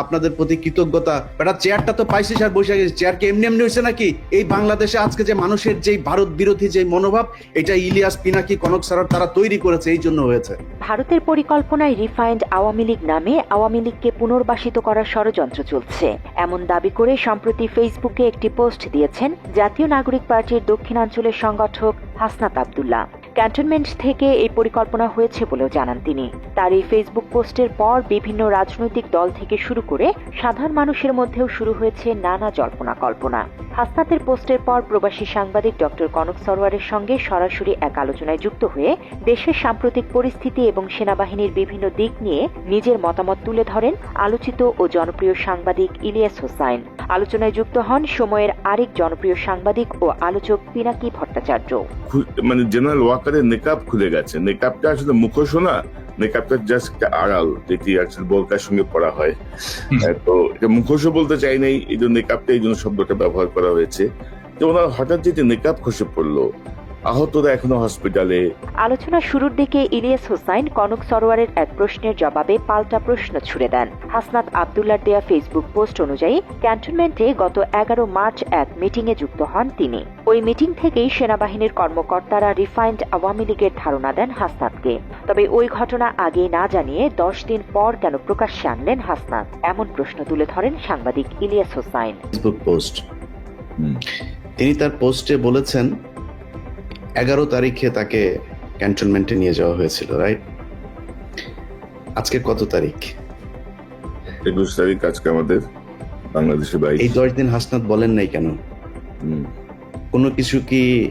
আপনাদের প্রতি কৃতজ্ঞতা। বেটা চেয়ারটা তো পাইছিস আর বসে গেছিস চেয়ার কি এমনি এমনি হয়েছে নাকি? এই বাংলাদেশে আজকে যে মানুষের যেই ভারত বিরোধী যে মনোভাব, এটা ইলিয়াস পিনাকি, কনক সারার তারা তৈরি করেছে, এই জন্য হয়েছে। ভারতের পরিকল্পনায় রিফাইন্ড আওয়ামী লীগ নামে আওয়ামী লীগকে পুনর্বাসিত করার ষড়যন্ত্র চলছে। এমন দাবি করে সম্প্রতি ফেসবুকে একটি পোস্ট দিয়েছেন জাতীয় নাগরিক পার্টির দক্ষিণাঞ্চলের সংগঠক হাসনাত আবদুল্লাহ। ক্যান্টনমেন্ট থেকে এই পরিকল্পনা হয়েছে বলেও জানান তিনি। তার এই ফেসবুক পোস্টের পর বিভিন্ন রাজনৈতিক দল থেকে শুরু করে সাধারণ মানুষের মধ্যেও শুরু হয়েছে নানা জল্পনা কল্পনা হাসনাতের পোস্টের পর প্রবাসী সাংবাদিক ডক্টর কনক সরোয়ারের সঙ্গে সরাসরি এক আলোচনায় যুক্ত হয়ে দেশের সাম্প্রতিক পরিস্থিতি এবং সেনাবাহিনীর বিভিন্ন দিক নিয়ে নিজের মতামত তুলে ধরেন আলোচিত ও জনপ্রিয় সাংবাদিক ইলিয়াস হোসাইন। আলোচনায় যুক্ত হন সময়ের আরেক জনপ্রিয় সাংবাদিক ও আলোচক পিনাকি ভট্টাচার্য। মানে জেনারেল ওয়াকারের নেকাব খুলে গেছে। নেকাবটা আসলে মুখোশ না নেকাবটা জাস্ট একটা আড়াল যেটি আসলে বোরকার সঙ্গে পড়া হয়। তো এটা মুখোশও বলতে চাই নাই এই জন্য মেকআপটা এই জন্য শব্দটা ব্যবহার করা হয়েছে। যে ওনার হঠাৎ যেটি মেকআপ খসে পড়ল আহতরা এখনও হসপিটালে আলোচনার শুরুর দিকে ইলিয়াস হোসাইন কনক সরোয়ারের এক প্রশ্নের জবাবে পাল্টা প্রশ্ন ছুড়ে দেন। হাসনাত আবদুল্লার দেয়া ফেসবুক পোস্ট অনুযায়ী ক্যান্টনমেন্টে গত এগারো মার্চ এক মিটিংয়ে যুক্ত হন তিনি। ওই মিটিং থেকেই সেনাবাহিনীর কর্মকর্তারা রিফাইন্ড আওয়ামী লীগের ধারণা দেন হাসনাতকে। তবে ওই ঘটনা আগে না জানিয়ে দশ দিন পর কেন প্রকাশ্যে আনলেন হাসনাত? এমন প্রশ্ন তুলে ধরেন সাংবাদিক ইলিয়াস হোসাইন। ফেসবুক পোস্ট তিনি তার পোস্টে বলেছেন এগারো তারিখে তাকে ক্যান্টনমেন্টে নিয়ে যাওয়া হয়েছিল রাইট আজকে কত তারিখ? একুশ তারিখ আজকে আমাদের বাংলাদেশে বাইশ। এই দশ দিন হাসনাত বলেন নাই কেন? কোনো কিছু কি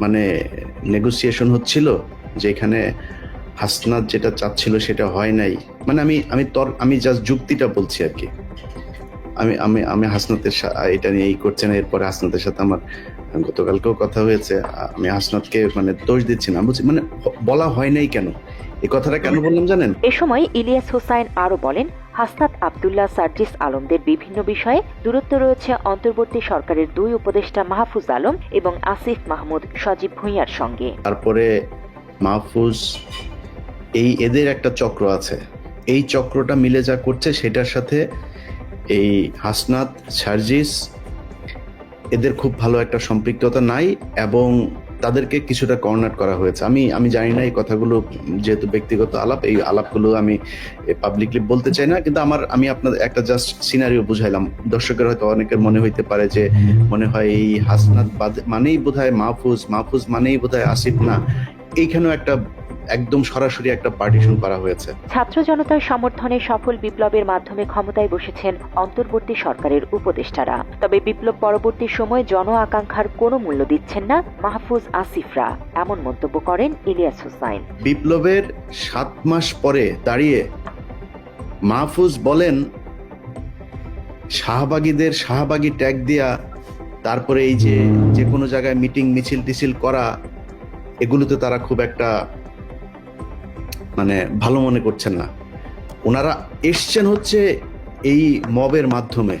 মানে নেগোসিয়েশন হচ্ছিল যেখানে হাসনাত যেটা চাচ্ছিল সেটা হয় নাই? মানে আমি আমি তর আমি জাস্ট যুক্তিটা বলছি আর কি। আমি আমি আমি হাসনাতের এটা নিয়ে এই করছে না এরপরে হাসনাতের সাথে আমার গতকালকেও কথা হয়েছে আমি হাসনাতকে মানে দোষ দিচ্ছি না বলছি মানে বলা হয় নাই কেন? এই কথাটা কেন বললাম জানেন? এ সময় ইলিয়াস হোসাইন আরও বলেন হাসনাত আবদুল্লাহ সার্জিস আলমদের বিভিন্ন বিষয়ে দূরত্ব রয়েছে অন্তর্বর্তী সরকারের দুই উপদেষ্টা মাহফুজ আলম এবং আসিফ মাহমুদ সজীব ভুঁইয়ার সঙ্গে। তারপরে মাহফুজ এই এদের একটা চক্র আছে। এই চক্রটা মিলে যা করছে সেটার সাথে এই হাসনাত সার্জিস এদের খুব ভালো একটা সম্পৃক্ততা নাই এবং তাদেরকে কিছুটা কর্নার করা হয়েছে। আমি আমি জানি না এই কথাগুলো যেহেতু ব্যক্তিগত আলাপ, এই আলাপগুলো আমি পাবলিকলি বলতে চাই না, কিন্তু আমার, আমি আপনাদের একটা জাস্ট সিনারিও বুঝাইলাম। দর্শকের হয়তো অনেকের মনে হইতে পারে যে, মনে হয় এই হাসনাত মানেই বোধহয় মাহফুজ মাহফুজ মানেই বোধহয় আসিফ না। এইখানেও একটা একদম সরাসরি একটা পার্টিশন করা হয়েছে। ছাত্র জনতার সমর্থনে সফল বিপ্লবের মাধ্যমে ক্ষমতায় বসেছেন অন্তর্বর্তী সরকারের উপদেষ্টারা। তবে বিপ্লব পরবর্তী সময়ে জন আকাঙ্ক্ষার কোনো মূল্য দিচ্ছেন না মাহফুজ আসিফরা। এমন মন্তব্য করেন ইলিয়াস হোসাইন। বিপ্লবের সাত মাস পরে দাঁড়িয়ে মাহফুজ বলেন শাহবাগীদের শাহবাগী ট্যাগ দিয়া তারপরে এই যে যে কোনো জায়গায় মিটিং মিছিল টিছিল করা এগুলোতে তারা খুব একটা মানে ভালো মনে করছেন না। ওনারা এসছেন হচ্ছে এই মবের মাধ্যমে।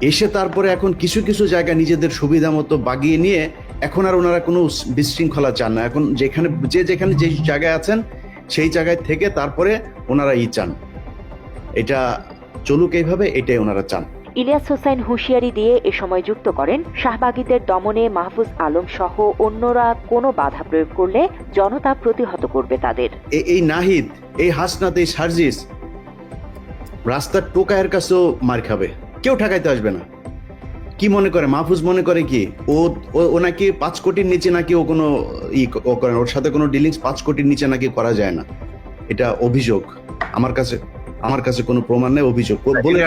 এসে তারপরে এখন কিছু কিছু জায়গা নিজেদের সুবিধা মতো বাগিয়ে নিয়ে এখন আর ওনারা কোনো বিশৃঙ্খলা চান না। এখন যেখানে, যে যেখানে যে জায়গায় আছেন, সেই জায়গায় থেকে তারপরে ওনারা ই চান। এটা চলুক এইভাবে, এটাই ওনারা চান। ইলিয়াস হোসাইন হুঁশিয়ারি দিয়ে এ সময় যুক্ত করেন, শাহবাগীদের দমনে মাহফুজ আলম সহ অন্যরা কোনো বাধা প্রয়োগ করলে জনতা প্রতিহত করবে তাদের। এই নাহিদ, এই হাসনাত, এই সার্জিস, রাস্তার টোকায়ের কাছেও মার খাবে। কেউ ঠেকাইতে আসবে না। কি মনে করে? মাহফুজ মনে করে কি? ও ও- নাকি পাঁচ কোটির নিচে নাকি ও কোনো ই করে ওর সাথে কোনো ডিলিংস পাঁচ কোটির নিচে নাকি করা যায় না। এটা অভিযোগ। আমার কাছে আমার কাছে কোনো প্রমাণ নেই অভিযোগ। বলে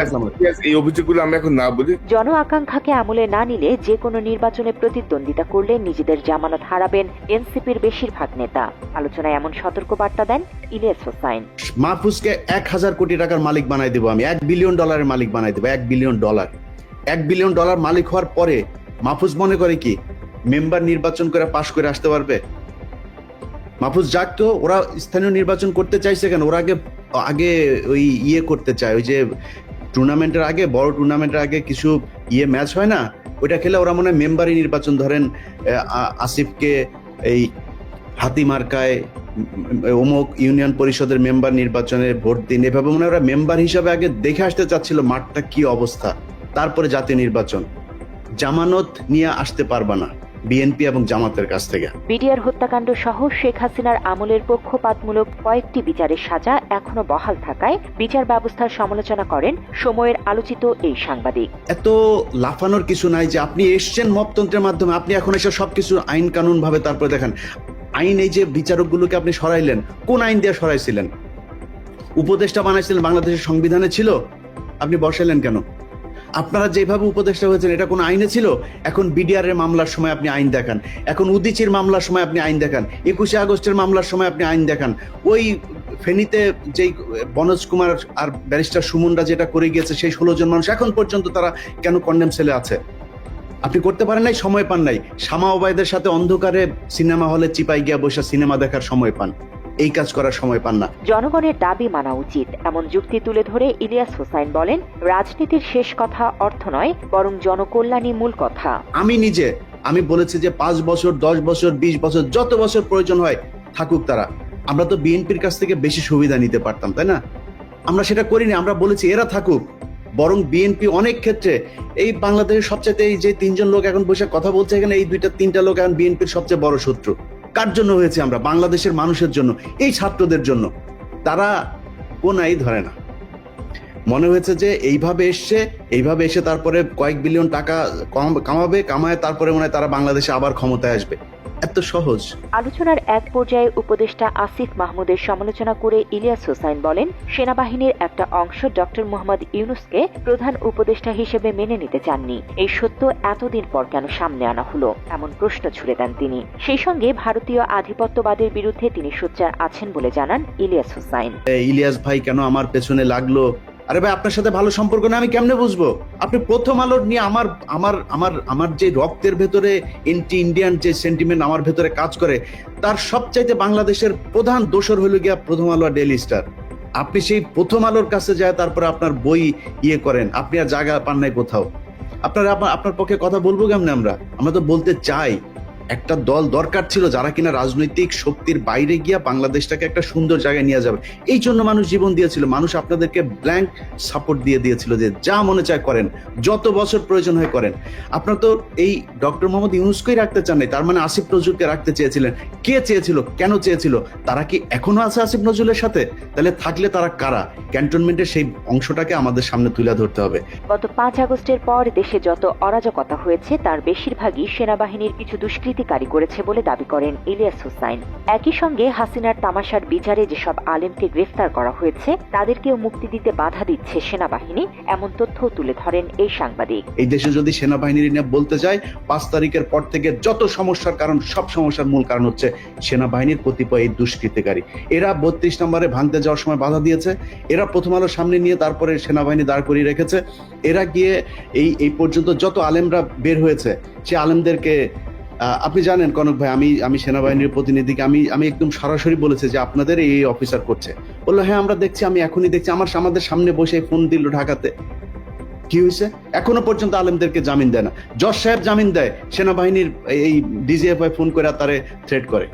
এই অভিযোগগুলো আমরা এখন না বলি। জন আকাঙ্ক্ষাকে আমলে না নিলে যে কোনো নির্বাচনে প্রতিদ্বন্দ্বিতা করলে নিজেদের জামানত হারাবেন এনসিপির বেশিরভাগ নেতা। আলোচনায় এমন সতর্ক বার্তা দেন ইলিয়াস হোসাইন। মাহফুজকে এক হাজার কোটি টাকার মালিক বানাই দেবো আমি এক বিলিয়ন ডলারের মালিক বানাই দেবো এক বিলিয়ন ডলার। এক বিলিয়ন ডলার মালিক হওয়ার পরে মাহফুজ মনে করে কি মেম্বার নির্বাচন করে পাশ করে আসতে পারবে? মাহফুজ, যাক তো, ওরা স্থানীয় নির্বাচন করতে চাইছে কেন? ওরা আগে আগে ওই ইয়ে করতে চায়, ওই যে টুর্নামেন্টের আগে, বড় টুর্নামেন্টের আগে কিছু ইয়ে ম্যাচ হয় না? ওইটা খেলে ওরা মনে হয় মেম্বারই নির্বাচন, ধরেন আসিফকে এই হাতি মার্কায় অমুক ইউনিয়ন পরিষদের মেম্বার নির্বাচনে ভোট দিন, এভাবে মনে হয় ওরা মেম্বার হিসাবে আগে দেখে আসতে চাচ্ছিল মাঠটা কি অবস্থা, তারপরে জাতীয় নির্বাচন। জামানত নিয়ে আসতে পারবা না। বিএনপি এবং জামাতের কাছ থেকে। বিডিআর হত্যাকাণ্ড সহ শেখ হাসিনার আমলের পক্ষপাতমূলক কয়েকটি বিচারের সাজা এখনও বহাল থাকায় বিচার ব্যবস্থার সমালোচনা করেন সময়ের আলোচিত এই সাংবাদিক। এত লাফানোর কিছু নাই যে আপনি এসছেন মপতন্ত্রের মাধ্যমে আপনি এখন এসে সবকিছু আইন কানুন ভাবে তারপরে দেখেন। আইন এই যে বিচারকগুলোকে আপনি সরাইলেন কোন আইন দিয়ে সরাইছিলেন? উপদেষ্টা বানাইছিলেন বাংলাদেশের সংবিধানে ছিল। আপনি বসাইলেন কেন? আপনারা যেভাবে উপদেষ্টা হয়েছেন, এটা কোনো আইনে ছিল? এখন বিডিআর এর মামলার সময় আপনি আইন দেখান। এখন উদিচির মামলার সময় আপনি আইন দেখান। একুশে আগস্টের মামলার সময় আপনি আইন দেখান। ওই ফেনীতে যেই বনজ কুমার আর ব্যারিস্টার সুমনরা যেটা করে গিয়েছে, সেই ষোলো জন মানুষ এখন পর্যন্ত তারা কেন কন্ডেম সেলে আছে? আপনি করতে পারেন নাই, সময় পান নাই। শামা ওবায়দের সাথে অন্ধকারে সিনেমা হলে চিপাই গিয়া বসে সিনেমা দেখার সময় পান। এই কাজ করার সময় পান না। জনগণের দাবি মানা উচিত। এমন যুক্তি তুলে ধরে ইলিয়াস হোসাইন বলেন রাজনীতির শেষ কথা অর্থ নয় বরং জনকল্যাণই মূল কথা। আমি নিজে আমি বলেছি যে পাঁচ বছর দশ বছর বিশ বছর যত বছর প্রয়োজন হয় থাকুক তারা। আমরা তো বিএনপির কাছ থেকে বেশি সুবিধা নিতে পারতাম তাই না? আমরা সেটা করিনি আমরা বলেছি এরা থাকুক। বরং বিএনপি অনেক ক্ষেত্রে এই বাংলাদেশের সবচেয়ে এই যে তিনজন লোক এখন বসে কথা বলছে এখানে এই দুইটা তিনটা লোক এখন বিএনপির সবচেয়ে বড় শত্রু। কার জন্য হয়েছে আমরা? বাংলাদেশের মানুষের জন্য এই ছাত্রদের জন্য। তারা কোনাই ধরে না। মনে হয়েছে যে এইভাবে এসছে এইভাবে এসে তারপরে কয়েক বিলিয়ন টাকা কামাবে কামায় তারপরে মনে হয় তারা বাংলাদেশে আবার ক্ষমতায় আসবে। এত সহজ। আলোচনার এক পর্যায়ে উপদেষ্টা আসিফ মাহমুদের সমালোচনা করে ইলিয়াস হোসাইন বলেন সেনাবাহিনীর একটা অংশ ডক্টর মোহাম্মদ ইউনুসকে প্রধান উপদেষ্টা হিসেবে মেনে নিতে চাননি। এই সত্য এতদিন পর কেন সামনে আনা হলো এমন প্রশ্ন ছুড়ে দেন তিনি। সেই সঙ্গে ভারতীয় আধিপত্যবাদের বিরুদ্ধে তিনি সোচ্চার আছেন বলে জানান ইলিয়াস হোসাইন। ইলিয়াস ভাই কেন আমার পেছনে লাগল? আরে ভাই, আপনার সাথে ভালো সম্পর্ক না আমি কেমনে বুঝব? আপনি প্রথম আলোর নিয়ে আমার আমার আমার আমার যে রক্তের ভেতরে এন্টি ইন্ডিয়ান যে সেন্টিমেন্ট আমার ভেতরে কাজ করে, তার সবচাইতে বাংলাদেশের প্রধান দোষর হলো গিয়া প্রথম আলো ডেইলি স্টার আপনি সেই প্রথম আলোর কাছে যায়, তারপরে আপনার বই ইয়ে করেন, আপনি আর জায়গা পান নাই কোথাও। আপনার- আপনার পক্ষে কথা বলব কেমনে আমরা? আমরা তো বলতে চাই। একটা দল দরকার ছিল যারা কিনা রাজনৈতিক শক্তির বাইরে গিয়া বাংলাদেশটাকে একটা সুন্দর জায়গায় নিয়ে যাবে। এই জন্য মানুষ জীবন দিয়েছিল। মানুষ আপনাদেরকে ব্ল্যাঙ্ক সাপোর্ট দিয়ে দিয়েছিল যে যা মনে চায় করেন, যত বছর প্রয়োজন হয় করেন। আপনার তো এই ডক্টর মোহাম্মদ ইউনুসকেই রাখতে চান নাই, তার মানে আসিফ নজরুলকে রাখতে চেয়েছিলেন। কে চেয়েছিল? কেন চেয়েছিল? তারা কি এখনও আছে আসিফ নজরুলের সাথে? তাহলে থাকলে তারা কারা? ক্যান্টনমেন্টের সেই অংশটাকে আমাদের সামনে তুলে ধরতে হবে। গত পাঁচ আগস্টের পর দেশে যত অরাজকতা হয়েছে, তার বেশিরভাগই সেনাবাহিনীর কিছু দুষ্কৃতিকারী করেছে বলে দাবি করেন ইলিয়াস হোসাইন। একই সঙ্গে হাসিনার তামাশার বিচারে যেসব আলেমকে গ্রেফতার করা হয়েছে, তাদেরকেও মুক্তি দিতে বাধা দিচ্ছে সেনাবাহিনী, এমন তথ্য তুলে ধরেন এই সাংবাদিক। এই দেশে যদি সেনাবাহিনীর নিয়ে বলতে যায়, পাঁচ তারিখের পর থেকে যত সমস্যার কারণ, সব সমস্যার মূল কারণ হচ্ছে সেনাবাহিনীর কতিপয় এই দুষ্কৃতিকারী। এরা বত্রিশ নম্বরে ভাঙতে যাওয়ার সময় বাধা দিয়েছে। এরা প্রথম আলো সামনে নিয়ে তারপরে সেনাবাহিনী দাঁড় করিয়ে রেখেছে। এরা গিয়ে এই এই পর্যন্ত যত আলেমরা বের হয়েছে, সে আলেমদেরকে আপনি জানেন কনক ভাই, আমি আমি সেনাবাহিনীর প্রতিনিধিকে, আমি আমি একদম সরাসরি বলেছি যে আপনাদের এই অফিসার করছে। বলল হ্যাঁ আমরা দেখছি, আমি এখনই দেখছি। আমার, আমাদের সামনে বসে ফোন দিল ঢাকাতে। কি হয়েছে? এখনও পর্যন্ত আলেমদেরকে জামিন দেয় না। জজ সাহেব জামিন দেয়, সেনাবাহিনীর এই ডিজিএফআই ফোন করে তারে থ্রেট করে।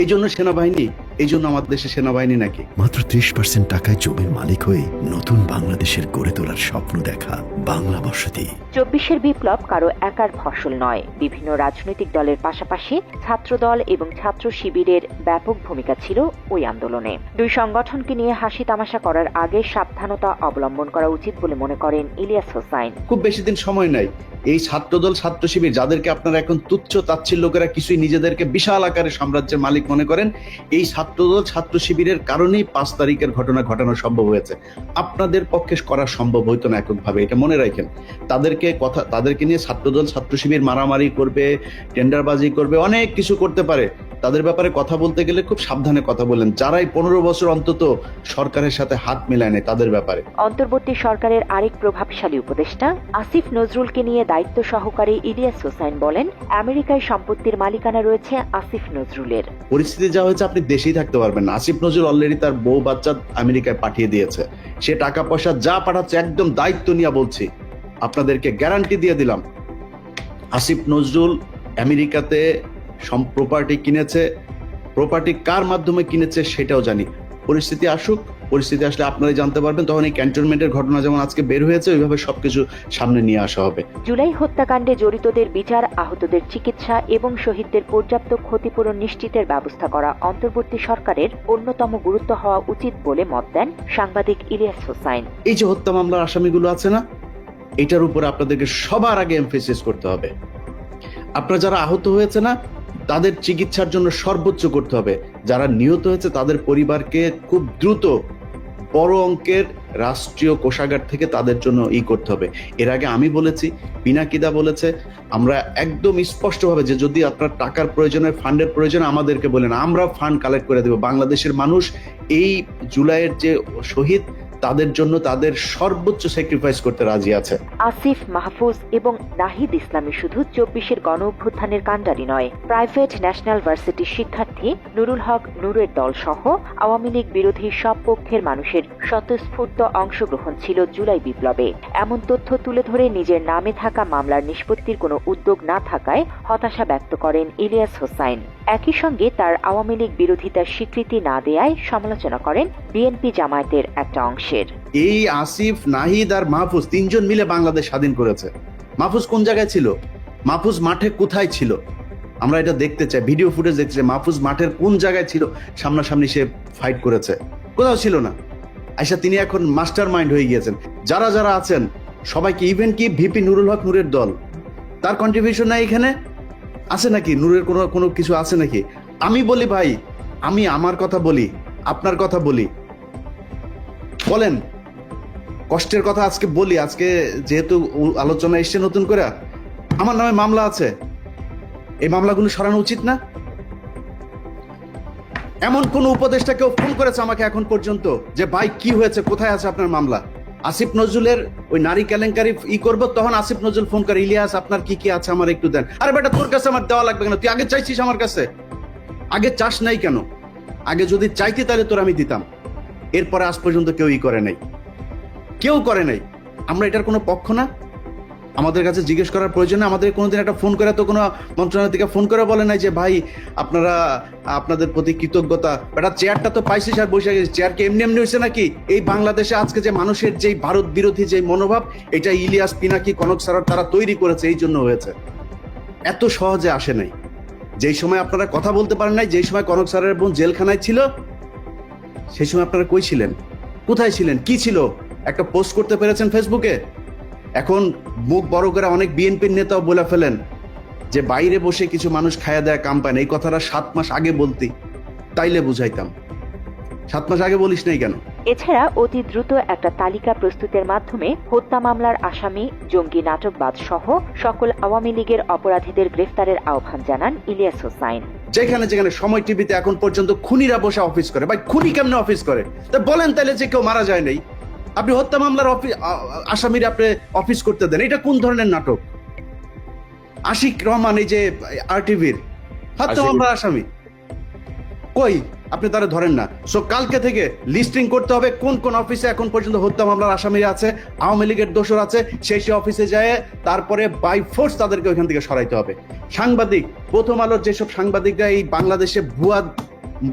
এই জন্য সেনাবাহিনী এই জন্য আমাদের দেশে সেনাবাহিনী নাকি? মাত্র ত্রিশ পার্সেন্ট টাকায় জমির মালিক হয়ে নতুন বাংলাদেশের গড়ে তোলার স্বপ্ন দেখা বাংলা বসতি। চব্বিশের বিপ্লব কারও একার ফসল নয়। বিভিন্ন রাজনৈতিক দলের পাশাপাশি ছাত্রদল এবং ছাত্র শিবিরের ব্যাপক ভূমিকা ছিল ওই আন্দোলনে। দুই সংগঠনকে নিয়ে হাসি তামাশা করার আগে সাবধানতা অবলম্বন করা উচিত বলে মনে করেন ইলিয়াস হোসাইন। খুব বেশি দিন সময় নাই। এই ছাত্রদল ছাত্র শিবির যাদেরকে আপনারা এখন তুচ্ছ তাচ্ছিল্য লোকেরা কিছুই নিজেদেরকে বিশাল আকারে সাম্রাজ্যের মালিক মনে করেন এই ছাত্রদল ছাত্র শিবিরের কারণেই পাঁচ তারিখের ঘটনা ঘটানো সম্ভব হয়েছে। আপনাদের পক্ষে করা সম্ভব হইতো না এককভাবে, এটা মনে রাখেন। তাদেরকে কথা, তাদেরকে নিয়ে ছাত্রদল ছাত্র শিবির মারামারি করবে, টেন্ডারবাজি করবে, অনেক কিছু করতে পারে। তাদের ব্যাপারে কথা বলতে গেলে খুব সাবধানে কথা বলেন। যারাই পনেরো বছর অন্তত সরকারের সাথে হাত মেলায় নেয় তাদের ব্যাপারে। অন্তর্বর্তী সরকারের আরেক প্রভাবশালী উপদেষ্টা আসিফ নজরুলকে নিয়ে দায়িত্ব সহকারী ইলিয়াস হোসাইন বলেন আমেরিকায় সম্পত্তির মালিকানা রয়েছে আসিফ নজরুলের। পরিস্থিতি যা হয়েছে আপনি দেশেই থাকতে পারবেন না। আসিফ নজরুল অলরেডি তার বউ বাচ্চা আমেরিকায় পাঠিয়ে দিয়েছে। সে টাকা পয়সা যা পাঠাচ্ছে একদম দায়িত্ব নিয়ে বলছি। আপনাদেরকে গ্যারান্টি দিয়ে দিলাম। আসিফ নজরুল আমেরিকাতে প্রপার্টি কিনেছে প্রপার্টি কার মাধ্যমে কিনেছে সেটাও জানি। পরিস্থিতি আসুক পরিস্থিতি আসলে আপনারাই জানতে পারবেন তখন এই ক্যান্টনমেন্টের ঘটনা যেমন আজকে বের হয়েছে ওইভাবে সবকিছু সামনে নিয়ে আসা হবে। জুলাই হত্যাকাণ্ডে জড়িতদের বিচার আহতদের চিকিৎসা এবং শহীদদের পর্যাপ্ত ক্ষতিপূরণ নিশ্চিতের ব্যবস্থা করা অন্তর্বর্তী সরকারের অন্যতম গুরুত্ব হওয়া উচিত বলে মত দেন সাংবাদিক ইলিয়াস হোসাইন। এই যে হত্যা মামলার আসামিগুলো আছে না এটার উপরে আপনাদেরকে সবার আগে এমফেসিস করতে হবে। আপনারা যারা আহত হয়েছে না তাদের চিকিৎসার জন্য সর্বোচ্চ করতে হবে। যারা নিহত হয়েছে তাদের পরিবারকে খুব দ্রুত বড় অঙ্কের রাষ্ট্রীয় কোষাগার থেকে তাদের জন্য ই করতে হবে। এর আগে আমি বলেছি পিনাকিদা বলেছে, আমরা একদম স্পষ্টভাবে যে যদি আপনার টাকার প্রয়োজন হয়, ফান্ডের প্রয়োজন আমাদেরকে বলেন। আমরা ফান্ড কালেক্ট করে দেব। বাংলাদেশের মানুষ এই জুলাইয়ের যে শহীদ তাদের জন্য তাদের সর্বোচ্চ স্যাক্রিফাইস করতে রাজি আছে। আসিফ, মাহফুজ এবং নাহিদ ইসলামী শুধু চব্বিশের গণ অভ্যুত্থানের কাণ্ডারি নয়, প্রাইভেট ন্যাশনাল ভার্সিটির শিক্ষার্থী নুরুল হক নূরের দল সহ আওয়ামী লীগ বিরোধী সব পক্ষের মানুষের স্বতঃস্ফূর্ত অংশগ্রহণ ছিল জুলাই বিপ্লবে। এমন তথ্য তুলে ধরে নিজের নামে থাকা মামলার নিষ্পত্তির কোনো উদ্যোগ না থাকায় হতাশা ব্যক্ত করেন ইলিয়াস হোসাইন। একই সঙ্গে তার আওয়ামী লীগ বিরোধিতার স্বীকৃতি না দেয়ায় সমালোচনা করেন বিএনপি জামায়াতের একটা অংশের। এই আসিফ, নাহিদ আর মাহফুজ তিনজন মিলে বাংলাদেশ স্বাধীন করেছে। মাহফুজ কোন জায়গায় ছিল? মাহফুজ মাঠে কোথায় ছিল? আমরা এটা দেখতে চাই। ভিডিও ফুটেজ দেখতে চাই। মাহফুজ মাঠের কোন জায়গায় ছিল? সামনাসামনি সে ফাইট করেছে। কোথাও ছিল না। আইসা তিনি এখন মাস্টার মাইন্ড হয়ে গিয়েছেন। যারা যারা আছেন, সবাইকে ইভেন কি ভিপি নুরুল হক নূরের দল, তার কন্ট্রিবিউশন নাই এখানে? আছে নাকি? নূরের কোনো কোনো কিছু আছে নাকি? আমি বলি ভাই, আমি আমার কথা বলি, আপনার কথা বলি। বলেন, কষ্টের কথা আজকে বলি, আজকে যেহেতু আলোচনা এসছে নতুন করে, আমার নামে মামলা আছে। এই মামলাগুলো সরানো উচিত না? এমন কোন উপদেষ্টা কেউ ফোন করেছে আমাকে এখন পর্যন্ত যে, ভাই, কি হয়েছে? কোথায় আছে আপনার মামলা? আসিফ নজরুলের ওই নারী কেলেঙ্কারি ই করব, তখন আসিফ নজরুল ফোন করে, ইলিয়াস, আপনার কি কি আছে আমার একটু দেন। আরে বেটা, তোর কাছে আমার দেওয়া লাগবে কেন? তুই আগে চাইছিস আমার কাছে? আগে চাস নাই কেন? আগে যদি চাইতি তাহলে তোর আমি দিতাম। এরপরে আজ পর্যন্ত কেউ ই করে নাই। কেউ করে নাই। আমরা এটার কোনো পক্ষ না। আমাদের কাছে জিজ্ঞেস করার প্রয়োজন। আমাদের কোনোদিন একটা ফোন করে তো কোনো মন্ত্রণালয় থেকে ফোন করে বলে নাই যে, ভাই, আপনারা, আপনাদের প্রতি কৃতজ্ঞতা। একটা চেয়ারটা তো পাইছিস স্যার বসে গেছিস চেয়ার কি এমনি এমনি হয়েছে নাকি? এই বাংলাদেশে আজকে যে মানুষের যেই ভারত বিরোধী যে মনোভাব, এটা ইলিয়াস, পিনাকি, কনক সারার তারা তৈরি করেছে, এই জন্য হয়েছে। এত সহজে আসে নাই। যেই সময় আপনারা কথা বলতে পারেন নাই, যেই সময় কনক স্যারের বোন জেলখানায় ছিল, সেই সময় আপনারা কই ছিলেন? কোথায় ছিলেন? কি ছিল? একটা পোস্ট করতে পেরেছেন ফেসবুকে? এখন মুখ বড় করে অনেক বিএনপির নেতাও বলে ফেলেন যে বাইরে বসে কিছু মানুষ খায়া দেয় কাম পায় না। এই কথাটা সাত মাস আগে বলতি তাইলে বুঝাইতাম। সাত মাস আগে বলিস নাই কেন? এছাড়া অতি দ্রুত একটা তালিকা প্রস্তুতের মাধ্যমে হত্যা মামলার আসামি জঙ্গি নাটকবাদ সহ সকল আওয়ামী লীগের অপরাধীদের গ্রেফতারের আহ্বান জানান ইলিয়াস হোসাইন। যেখানে যেখানে সময় টিভিতে এখন পর্যন্ত খুনিরা বসে অফিস করে। ভাই খুনি কেমনে অফিস করে? তা বলেন তাহলে যে কেউ মারা যায় নাই। আপনি হত্যা মামলার অফিস আসামির আপনি অফিস করতে দেন। এটা কোন ধরনের নাটক? আশিক রহমান এই যে আর টিভির হত্যা মামলার আসামি। কই? আপনি তারা ধরেন না। সো কালকে থেকে লিস্টিং করতে হবে কোন কোন অফিসে এখন পর্যন্ত হত্যা মামলার আসামি আছে আওয়ামী লীগের দোষর আছে সেই সেই অফিসে যায় তারপরে বাই ফোর্স তাদেরকে ওইখান থেকে সরাইতে হবে। সাংবাদিক প্রথম আলোর যেসব সাংবাদিকরা এই বাংলাদেশে ভুয়া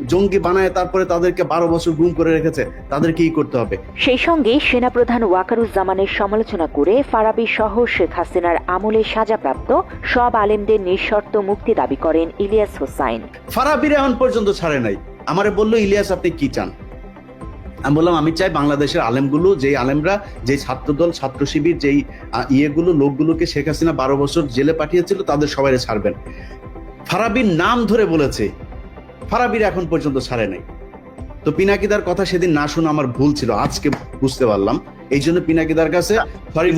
জঙ্গি বানায় তারপরে তাদেরকে বারো বছর গুম করে রেখেছে তাদেরকে কি করতে হবে? সেই সঙ্গে সেনাপ্রধান ওয়াকারুজ্জামানের সমালোচনা করে ফারাবি সহ শেখ হাসিনার আমলে সাজাপ্রাপ্ত সব আলেমদের নিঃশর্ত মুক্তি দাবি করেন ইলিয়াস হোসাইন। ফারাবির এখন পর্যন্ত ছাড়ে নাই। আমারে বলল ইলিয়াস আপনি কি চান? আমি বললাম আমি চাই বাংলাদেশের আলেমগুলো যেই আলেমরা যেই ছাত্রদল ছাত্র শিবির যেই ইয়েগুলো লোকগুলোকে শেখ হাসিনা বারো বছর জেলে পাঠিয়েছিল তাদের সবাই ছাড়বেন। ফারাবির নাম ধরে বলেছে ফারাবির এখন পর্যন্ত ছাড়ে নাই। তো পিনাকিদার কথা সেদিন না শুনে আমার ভুল ছিল আজকে বুঝতে পারলাম। এই জন্য পিনাকিদার কাছে সরি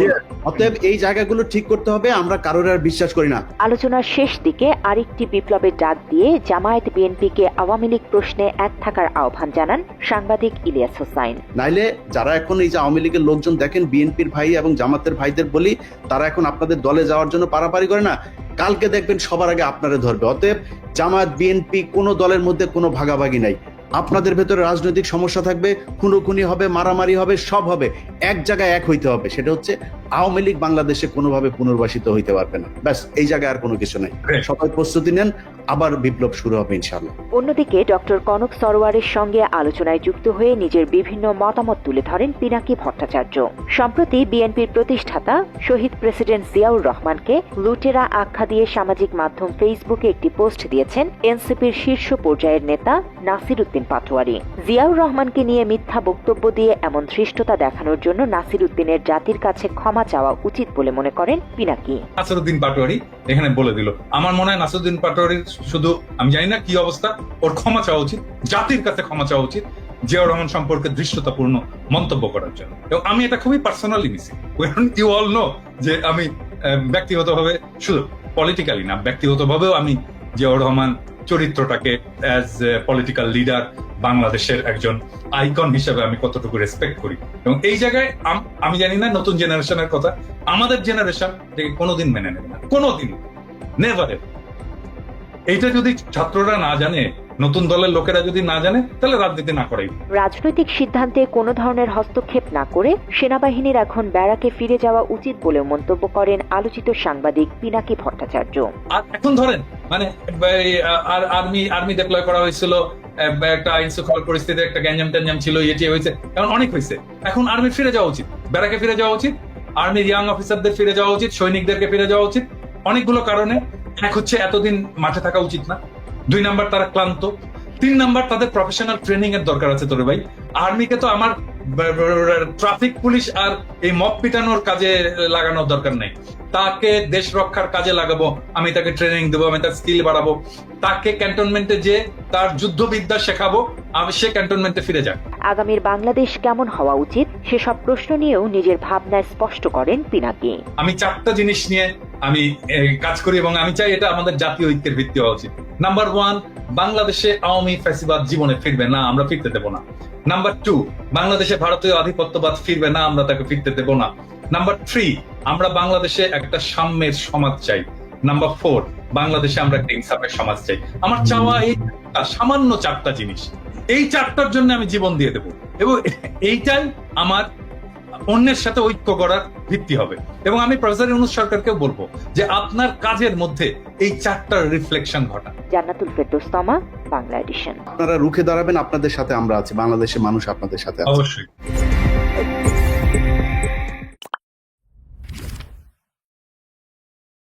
অতএব এই জায়গাগুলো ঠিক করতে হবে আমরা কারোর আর বিশ্বাস করি না। আলোচনার শেষ দিকে আরেকটি বিপ্লবের ডাক দিয়ে জামায়াত বিএনপিকে আওয়ামী লীগ প্রশ্নে এক থাকার আহ্বান জানান সাংবাদিক ইলিয়াস হোসাইন। নাইলে যারা এখন এই যে আওয়ামী লীগের লোকজন দেখেন বিএনপির ভাই এবং জামাতের ভাইদের বলি তারা এখন আপনাদের দলে যাওয়ার জন্য পারাপারি করে না। কালকে দেখবেন সবার আগে আপনারা ধরবে। অতএব জামায়াত, বিএনপি কোনো দলের মধ্যে কোনো ভাগাভাগি নাই। আপনাদের ভেতরে রাজনৈতিক সমস্যা থাকবে খুনোখুনি হবে মারামারি হবে সব হবে। এক জায়গায় এক হইতে হবে সেটা হচ্ছে আওয়ামী লীগ বাংলাদেশে কোনোভাবে পুনর্বাসিত হইতে পারবে না। ব্যাস এই জায়গায় আর কোনো কিছু নেই। সবাই প্রস্তুতি নেন আবার বিপ্লব শুরু হবে ইনশাল্লাহ অন্যদিকে ডক্টর কনক সরোয়ারের সঙ্গে আলোচনায় যুক্ত হয়ে নিজের বিভিন্ন মতামত তুলে ধরেন পিনাকি ভট্টাচার্য। সম্প্রতি বিএনপির প্রতিষ্ঠাতা শহীদ প্রেসিডেন্ট জিয়াউর রহমানকে লুটেরা আখ্যা দিয়ে সামাজিক মাধ্যম ফেসবুকে একটি পোস্ট দিয়েছেন এনসিপির শীর্ষ পর্যায়ের নেতা নাসির উদ্দিন পাটোয়ারি। জিয়াউর রহমানকে নিয়ে মিথ্যা বক্তব্য দিয়ে এমন ধৃষ্টতা দেখানোর জন্য নাসির উদ্দিনের জাতির কাছে ক্ষমা চাওয়া উচিত বলে মনে করেন পিনাকি। নাসরুদ্দিন পাটোয়ারি এখানে বলে দিল, আমার মনে হয় নাসরুদ্দিন পাটোয়ারির শুধু, আমি জানি না কি অবস্থা, ওর ক্ষমা চাওয়া উচিত, জাতির কাছে ক্ষমা চাওয়া উচিত, জিয়াউর রহমান সম্পর্কে দৃশ্যতাপূর্ণ মন্তব্য করার জন্য। এবং আমি এটা খুবই পার্সোনালি নিছি ইউ অল নো যে আমি ব্যক্তিগতভাবে শুধু পলিটিক্যালি না, ব্যক্তিগতভাবেও আমি জিয়াউর রহমান চরিত্রটাকে অ্যাজ পলিটিক্যাল লিডার বাংলাদেশের একজন আইকন হিসেবে আমি কতটুকু রেসপেক্ট করি। এবং এই জায়গায় আমি জানি না নতুন জেনারেশনের কথা আমাদের জেনারেশন এটাকে কোনোদিন মেনে নেবে না। কোনোদিন। নেভার এইটা যদি ছাত্ররা না জানে নতুন দলের লোকেরা যদি না জানে তাহলে রাজনীতি না করাই। ভালো। রাজনৈতিক সিদ্ধান্তে কোনো ধরনের হস্তক্ষেপ না করে সেনাবাহিনীর এখন ব্যারাকে ফিরে যাওয়া উচিত বলে মন্তব্য করেন আলোচিত সাংবাদিক পিনাকি ভট্টাচার্য। আর এখন ধরেন মানে আর্মি আর্মি ডিপ্লয় করা হয়েছিল একটা আইন শৃঙ্খলা পরিস্থিতি একটা গ্যাঞ্জাম ট্যাঞ্জাম ছিল এটি হয়েছে। এখন অনেক হয়েছে। এখন আর্মি ফিরে যাওয়া উচিত। ব্যারাকে ফিরে যাওয়া উচিত। আর্মির ইয়াং অফিসারদের ফিরে যাওয়া উচিত, সৈনিকদেরকে ফিরে যাওয়া উচিত। অনেকগুলো কারণে এক হচ্ছে এতদিন মাঠে থাকা উচিত না। দুই নাম্বার তারা ক্লান্ত। তিন নাম্বার তাদের প্রফেশনাল ট্রেনিং এর দরকার আছে তোরে ভাই। আর্মিকে তো আমার ট্রাফিক পুলিশ আর এই মপ পিটানোর কাজে লাগানোর দরকার নেই। তাকে দেশ রক্ষার কাজে লাগাবো, আমি তাকে ট্রেনিং দেবো, আমি তার স্কিল বাড়াবো। তাকে ক্যান্টনমেন্টে যে তার যুদ্ধবিদ্যা শেখাবো সে ক্যান্টনমেন্টে ফিরে যাক। আগামীর বাংলাদেশ কেমন হওয়া উচিত? সেসব প্রশ্ন নিয়েও নিজের ভাবনা স্পষ্ট করেন পিনাকি। আমি চারটা জিনিস নিয়ে আমি কাজ করি এবং আমি চাই এটা আমাদের জাতীয় ঐক্যের ভিত্তি হওয়া উচিত। নাম্বার ওয়ান বাংলাদেশে আওয়ামী ফ্যাসিবাদ জীবনে ফিরবে না আমরা ফিরতে দেব না। নাম্বার টু বাংলাদেশে ভারতীয় আধিপত্যবাদ ফিরবে না আমরা তাকে ফিরতে দেব না। নাম্বার থ্রি আমরা বাংলাদেশে একটা সাম্যের সমাজ চাই। নাম্বার ফোর বাংলাদেশে আমরা একটা ইনসাফের সমাজ চাই। আমার চাওয়া এই সামান্য চারটা জিনিস। এই চারটার জন্য আমি জীবন দিয়ে দেব। এবং এইটাই আমার অন্যের সাথে ঐক্য করার ভিত্তি হবে। এবং আমি প্রফেসর ইউনুস সরকারকে বলব যে আপনার কাজের মধ্যে এই চারটার রিফ্লেকশন ঘটা। জান্নাতুল ফেরদৌস তমা বাংলা এডিশন আপনারা রুখে দাঁড়াবেন আপনাদের সাথে আমরা আছি বাংলাদেশের মানুষ আপনাদের সাথে আছে। অবশ্যই।